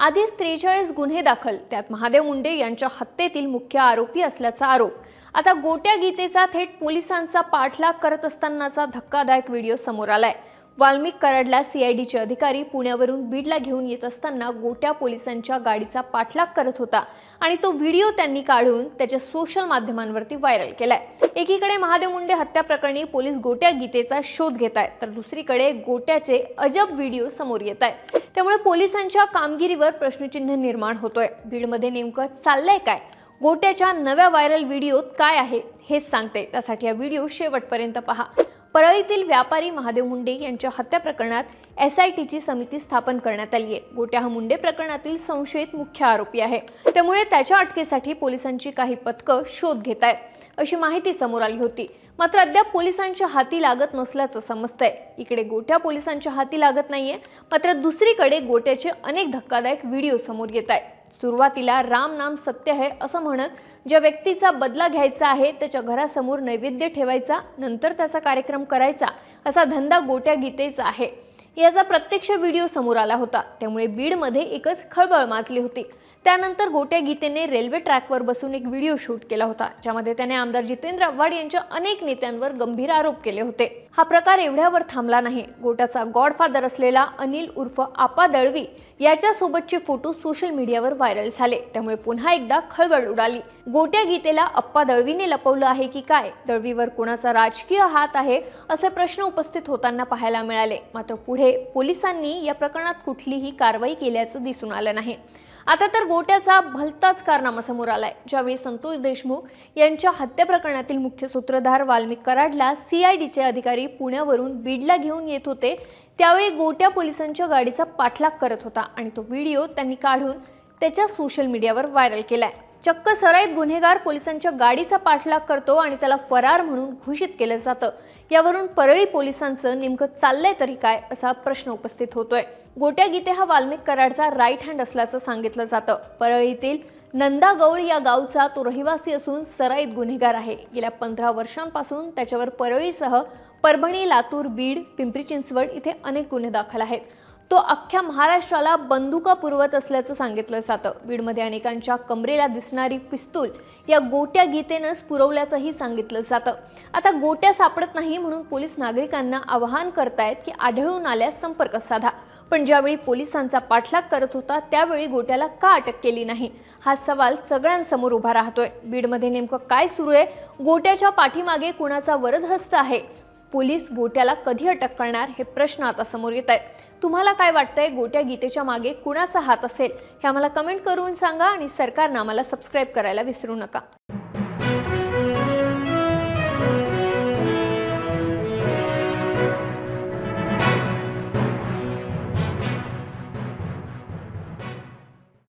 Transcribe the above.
आधीच त्रेचाळीस गुन्हे दाखल. त्यात महादेव मुंडे यांच्या हत्येतील मुख्य आरोपी असल्याचा आरोप. आता गोट्या गीतेचा थेट पोलिसांचा पाठलाग करत असतानाचा धक्कादायक व्हिडिओ समोर आलाय. वाल्मिक कराडला सीआयडीचे अधिकारी पुण्यावरून बीडला घेऊन येत असताना गोट्या पोलिसांच्या गाडीचा पाठलाग करत होता आणि तो व्हिडिओ त्यांनी काढून त्याच्या सोशल माध्यमांवरती व्हायरल केलाय. एकीकडे महादेव मुंडे हत्या प्रकरणी पोलीस गोट्या गीतेचा शोध घेत आहेत तर दुसरीकडे गोट्याचे अजब व्हिडिओ समोर येत आहेत. त्यामुळे पोलिसांच्या कामगिरीवर प्रश्नचिन्ह निर्माण होतोय. बीडमध्ये नेमकं चाललंय काय? गोट्याच्या नव्या व्हायरल व्हिडिओत काय आहे हेच सांगते. त्यासाठी हा व्हिडिओ शेवटपर्यंत पहा. परळीतील व्यापारी महादेव मुंडे यांच्या हत्या प्रकरणात एस आय टीची समिती स्थापन करण्यात आली आहे. गोट्या हा मुंडे प्रकरणातील संशयित मुख्य आरोपी आहे. त्यामुळे त्याच्या अटकेसाठी पोलिसांची काही पथकं शोध घेत आहेत. अशी माहिती समोर आली होती. मात्र अद्याप पोलिसांच्या हाती लागत नसल्याचं समजतंय. इकडे गोट्या पोलिसांच्या हाती लागत नाहीये. मात्र दुसरीकडे गोट्याचे अनेक धक्कादायक व्हिडिओ समोर येत आहेत. सुरुवातीला राम नाम सत्य आहे असं म्हणत ज्या व्यक्तीचा बदला घ्यायचा आहे त्याच्या घरासमोर नैवेद्य ठेवायचा नंतर त्याचा कार्यक्रम करायचा असा धंदा गोट्या गीतेचा आहे. याचा प्रत्यक्ष व्हिडिओ समोर आला होता त्यामुळे बीडमध्ये एकच खळबळ माजली होती. त्यानंतर गोट्या गीतेने रेल्वे ट्रॅकवर बसून एक व्हिडिओ शूट केला होता ज्यामध्ये त्याने आमदार जितेंद्र आव्हाड यांच्या अनेक नेत्यांवर गंभीर आरोप केले होते. हा प्रकार एवढ्यावर थांबला नाही. गोट्याचा गॉडफादर असलेला अनिल उर्फ आपा दळवी याच्यासोबतचे फोटो सोशल मीडियावर व्हायरल झाले. त्यामुळे पुन्हा एकदा खळबळ उडाली. गोट्या गीतेला अप्पा दळवीने लपवलं आहे की काय? दळवीवर कोणाचा राजकीय हात आहे? असे प्रश्न उपस्थित होताना पाहायला मिळाले. मात्र पुढे पोलिसांनी या प्रकरणात कुठलीही कारवाई केल्याचं दिसून आलं नाही. आता तर गोट्याचा भलताच कारनामा समोर आलाय. ज्यावेळी संतोष देशमुख यांच्या हत्या प्रकरणातील मुख्य सूत्रधार वाल्मिक कराडला सीआयडीचे अधिकारी पुण्यावरून बीडला घेऊन येत होते त्यावेळी गोट्या पोलिसांच्या गाडीचा पाठलाग करत होता आणि तो व्हिडिओ त्यांनी काढून त्याच्या सोशल मीडियावर व्हायरल केलाय. चक्क सराईत गुन्हेगार पोलिसांच्या गाडीचा पाठलाग करतो आणि त्याला फरार म्हणून घोषित केलं जातं. यावरून परळी पोलिसांचं नेमकं चाललंय तरी काय असा प्रश्न उपस्थित होतोय. गोट्या गीते हा वाल्मिक कराडचा राईट हँड असल्याचं सांगितलं जातं. परळीतील नंदा गौळ या गावचा तो रहिवासी असून सराईत गुन्हेगार आहे. गेल्या पंधरा वर्षांपासून त्याच्यावर परळीसह परभणी लातूर बीड पिंपरी चिंचवड इथे अनेक गुन्हे दाखल आहेत. तो अख्ख्या महाराष्ट्राला बंदुका पुरवत असल्याचं सांगितलं जातं. बीडमध्ये अनेकांच्या कमरेला दिसणारी पिस्तूल या गोट्या गीतेनंच पुरवल्याचंही सांगितलं जातं. आता गोट्या सापडत नाही म्हणून पोलीस नागरिकांना आवाहन करतायत की आढळून आल्यास संपर्क साधा. पण ज्यावेळी पोलिसांचा पाठलाग करत होता त्यावेळी गोट्याला का अटक केली नाही? हा सवाल सगळ्यांसमोर उभा राहतोय. बीडमध्ये नेमकं काय सुरू आहे? गोट्याच्या पाठीमागे कुणाचा वरदहस्त आहे? पोलीस गोट्याला कधी अटक करणार हे प्रश्न आता समोर येत आहेत. तुम्हाला काय वाटतंय? गोट्या गीतेच्या मागे कुणाचा हात असेल? हे आम्हाला कमेंट करून सांगा आणि सरकारनं आम्हाला सबस्क्राईब करायला विसरू नका.